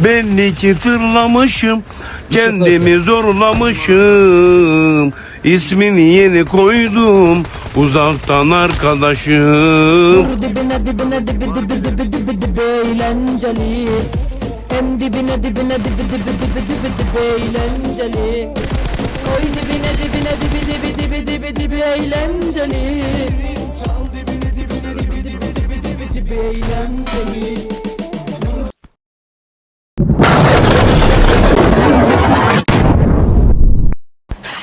Belli ki tırlamışım, kendimi zorlamışım. İsmini yeni koydum, uzaktan arkadaşım. Vur dibine dibine dibi dibi dibi dibi dibi eğlenceli Hem dibine dibine dibi dibi dibi dibi dibi eğlenceli Koy dibine dibine dibi dibi dibi dibi dibi eğlenceli Dibi dibi dibi dibi dibi eğlenceli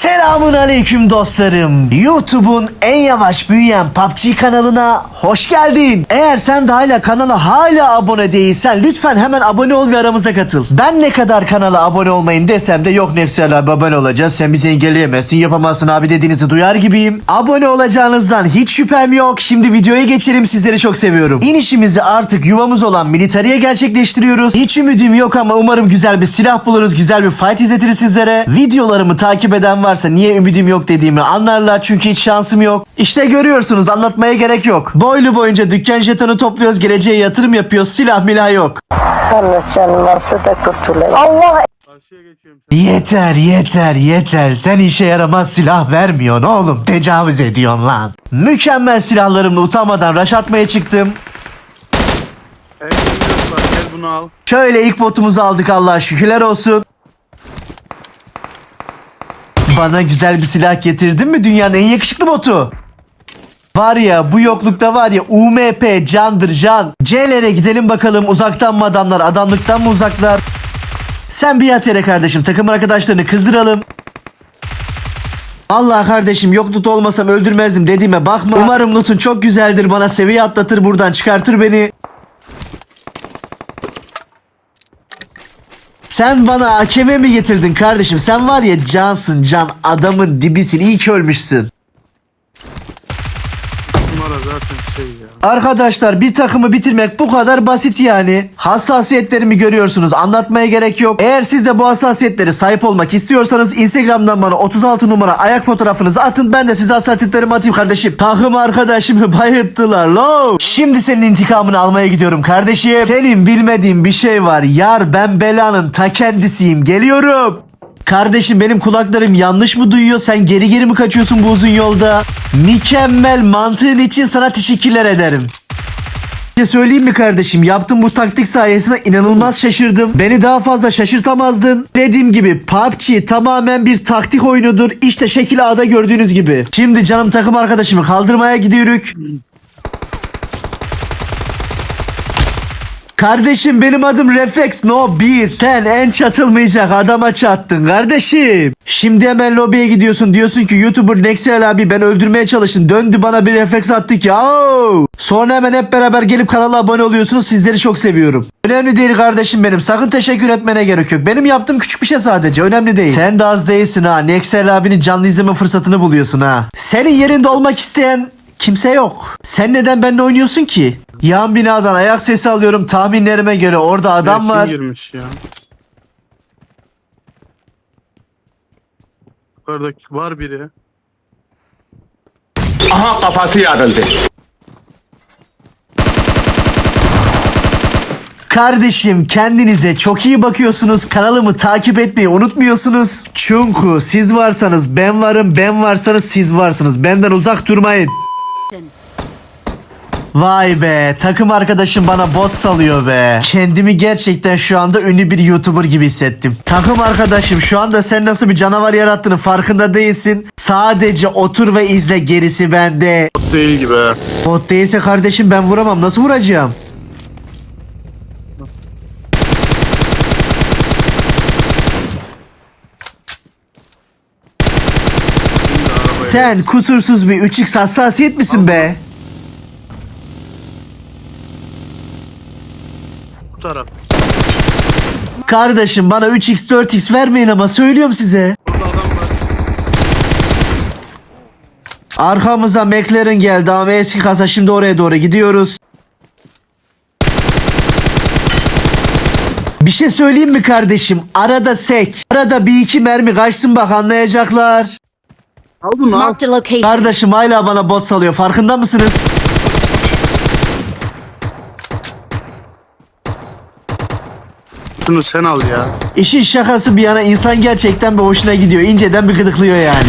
새 Selamun aleyküm dostlarım. YouTube'un en yavaş büyüyen PUBG kanalına hoş geldin. Eğer sen de hala kanala hala abone değilsen lütfen hemen abone ol ve aramıza katıl. Ben ne kadar kanala abone olmayın desem de yok Nefsel abi abone olacağız. Sen bizi engelleyemezsin yapamazsın abi dediğinizi duyar gibiyim. Abone olacağınızdan hiç şüphem yok. Şimdi videoya geçelim sizleri çok seviyorum. İnişimizi artık yuvamız olan militariye gerçekleştiriyoruz. Hiç ümidim yok ama umarım güzel bir silah buluruz. Güzel bir fight izletiriz sizlere. Videolarımı takip eden varsa niye ümidim yok dediğimi anlarlar çünkü hiç şansım yok. İşte görüyorsunuz anlatmaya gerek yok. Boylu boyunca dükkan jetonu topluyoruz geleceğe yatırım yapıyoruz silah milah yok. Allah canım varsa da kurtulayım. Allah Yeter yeter yeter sen işe yaramaz silah vermiyorsun oğlum tecavüz ediyorsun lan. Mükemmel silahlarımla utanmadan rush atmaya çıktım. Evet, gel bunu al. Şöyle ilk botumuzu aldık Allah'a şükürler olsun. Bana güzel bir silah getirdin mi dünyanın en yakışıklı botu? Var ya bu yoklukta var ya UMP candır can. C'lere gidelim bakalım uzaktan mı adamlar adamlıktan mı uzaklar? Sen bir yat yere kardeşim takım arkadaşlarını kızdıralım. Allah kardeşim yok loot olmasam öldürmezdim dediğime bakma. Umarım lootun çok güzeldir bana seviye atlatır buradan çıkartır beni. Sen bana hakeme mi getirdin kardeşim? Sen var ya cansın can adamın dibisin iyi ki ölmüşsün. Şey ya. Arkadaşlar bir takımı bitirmek bu kadar basit yani. Hassasiyetlerimi görüyorsunuz. Anlatmaya gerek yok. Eğer siz de bu hassasiyetlere sahip olmak istiyorsanız Instagram'dan bana 36 numara ayak fotoğrafınızı atın. Ben de size hassasiyetlerimi atayım kardeşim. Takım arkadaşımı bayılttılar lo. Şimdi senin intikamını almaya gidiyorum kardeşim. Senin bilmediğin bir şey var. Yar ben belanın ta kendisiyim. Geliyorum. Kardeşim benim kulaklarım yanlış mı duyuyor? Sen geri geri mi kaçıyorsun bu uzun yolda? Mükemmel mantığın için sana teşekkürler ederim. Bir şey söyleyeyim mi kardeşim? Yaptığım bu taktik sayesinde inanılmaz şaşırdım. Beni daha fazla şaşırtamazdın. Dediğim gibi PUBG tamamen bir taktik oyunudur. İşte şekil A'da gördüğünüz gibi. Şimdi canım takım arkadaşımı kaldırmaya gidiyoruz. Kardeşim benim adım Reflex No 1. Sen en çatılmayacak adama çattın kardeşim. Şimdi hemen lobiye gidiyorsun diyorsun ki YouTuber Nexel abi ben öldürmeye çalıştım. Döndü bana bir refleks attık ya. Oo. Sonra hemen hep beraber gelip kanala abone oluyorsunuz. Sizleri çok seviyorum. Önemli değil kardeşim benim. Sakın teşekkür etmene gerek yok. Benim yaptığım küçük bir şey sadece. Önemli değil. Sen de az değilsin ha. Nexel abinin canlı izleme fırsatını buluyorsun ha. Senin yerinde olmak isteyen Kimse yok. Sen neden benimle oynuyorsun ki? Yan binadan ayak sesi alıyorum. Tahminlerime göre orada adam Kim var. girmiş ya. Yukarıdaki var biri. Aha kafası yarıldı. Kardeşim kendinize çok iyi bakıyorsunuz. Kanalımı takip etmeyi unutmuyorsunuz. Çünkü siz varsanız ben varım. Ben varsanız siz varsınız. Benden uzak durmayın. Vay be takım arkadaşım bana bot salıyor be. Kendimi gerçekten şu anda ünlü bir YouTuber gibi hissettim. Takım arkadaşım şu anda sen nasıl bir canavar yarattığını farkında değilsin. Sadece otur ve izle gerisi bende. Değil gibi. Bot değilse kardeşim ben vuramam nasıl vuracağım? Sen kusursuz bir 3x hassasiyet misin be? Taraf. Kardeşim bana 3x 4x vermeyin ama söylüyorum size. Burada adam var. Arkamıza McLaren geldi ama eski kasa şimdi oraya doğru gidiyoruz. Bir şey söyleyeyim mi kardeşim? Arada sek. Arada bir iki mermi kaçsın bak anlayacaklar. Al bunu al. Marked a location Kardeşim hala bana bot salıyor farkında mısınız? Şunu sen al ya. İşin şakası bir yana insan gerçekten bir hoşuna gidiyor. İnceden bir gıdıklıyor yani.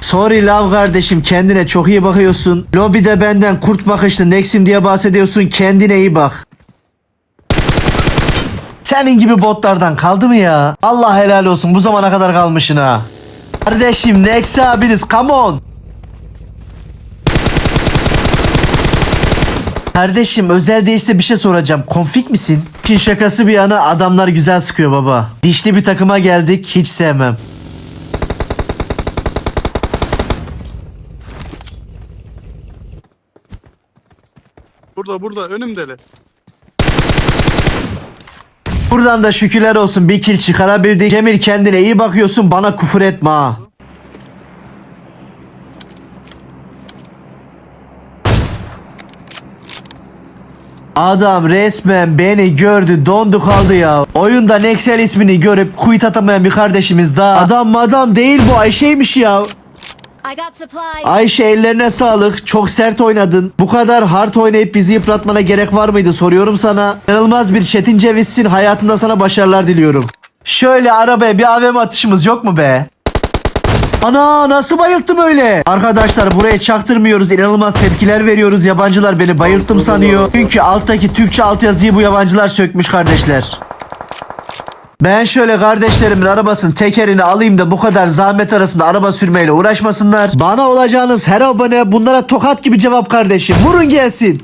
Sorry love kardeşim kendine çok iyi bakıyorsun. Lobide benden kurt bakışlı Nexim diye bahsediyorsun kendine iyi bak. Senin gibi botlardan kaldı mı ya? Allah helal olsun bu zamana kadar kalmışsın ha. Kardeşim Nex abiniz come on. Kardeşim özel değilse bir şey soracağım. Konfik misin? İşin şakası bir yana adamlar güzel sıkıyor baba. Dişli bir takıma geldik hiç sevmem. Burada burada önümdele. Buradan da şükürler olsun bir kill çıkarabildik. Cemil kendine iyi bakıyorsun bana küfür etme ha. Adam resmen beni gördü dondu kaldı ya. Oyunda Nexel ismini görüp quit atamayan bir kardeşimiz daha. Adam madam değil bu Ayşe'ymiş ya. Ayşe ellerine sağlık. Çok sert oynadın. Bu kadar hard oynayıp bizi yıpratmana gerek var mıydı soruyorum sana. İnanılmaz bir Çetin Ceviz'sin. Hayatında sana başarılar diliyorum. Şöyle arabaya bir AVM atışımız yok mu be? Ana nasıl bayılttım öyle? Arkadaşlar buraya çaktırmıyoruz. İnanılmaz tepkiler veriyoruz. Yabancılar beni bayılttım sanıyor. Çünkü alttaki Türkçe altyazıyı bu yabancılar sökmüş kardeşler. Ben şöyle kardeşlerimin arabasının tekerini alayım da bu kadar zahmet arasında araba sürmeyle uğraşmasınlar. Bana olacağınız her abone bunlara tokat gibi cevap kardeşim. Vurun gelsin.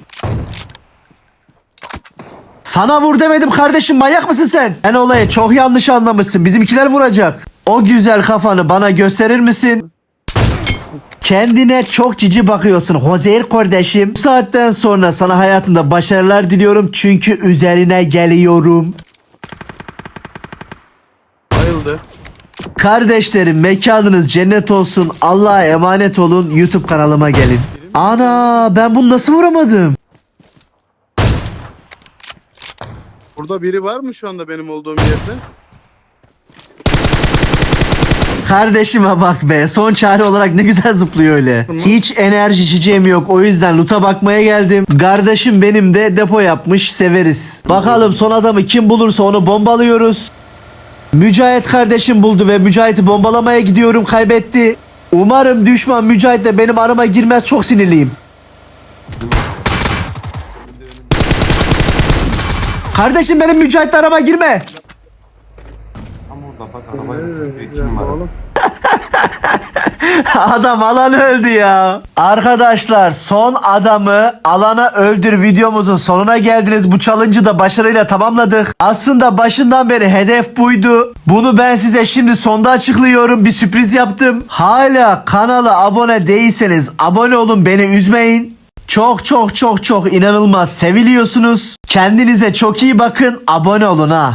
Sana vur demedim kardeşim manyak mısın sen? Sen olayı çok yanlış anlamışsın. Bizimkiler vuracak. O güzel kafanı bana gösterir misin? Kendine çok cici bakıyorsun Hozeyr kardeşim. Bu saatten sonra sana hayatında başarılar diliyorum çünkü üzerine geliyorum. Bayıldı. Kardeşlerim mekanınız cennet olsun. Allah'a emanet olun. YouTube kanalıma gelin. Ana ben bunu nasıl vuramadım? Burada biri var mı şu anda benim olduğum yerde? Kardeşime bak be. Son çare olarak ne güzel zıplıyor öyle. Hiç enerji içeceğim yok. O yüzden loot'a bakmaya geldim. Kardeşim benim de depo yapmış. Severiz. Bakalım son adamı kim bulursa onu bombalıyoruz. Mücahit kardeşim buldu ve Mücahit'i bombalamaya gidiyorum. Kaybetti. Umarım düşman Mücahit de benim arama girmez. Çok sinirliyim. Kardeşim benim Mücahit'le arama girme. Tam orada bak arabaya kim var. Oğlum. Adam alanı öldü ya. Arkadaşlar son adamı alana öldür videomuzun sonuna geldiniz. Bu challenge'ı da başarıyla tamamladık. Aslında başından beri hedef buydu. Bunu ben size şimdi sonda açıklıyorum. Bir sürpriz yaptım. Hala kanala abone değilseniz abone olun beni üzmeyin. Çok çok çok çok inanılmaz seviliyorsunuz. Kendinize çok iyi bakın. Abone olun ha.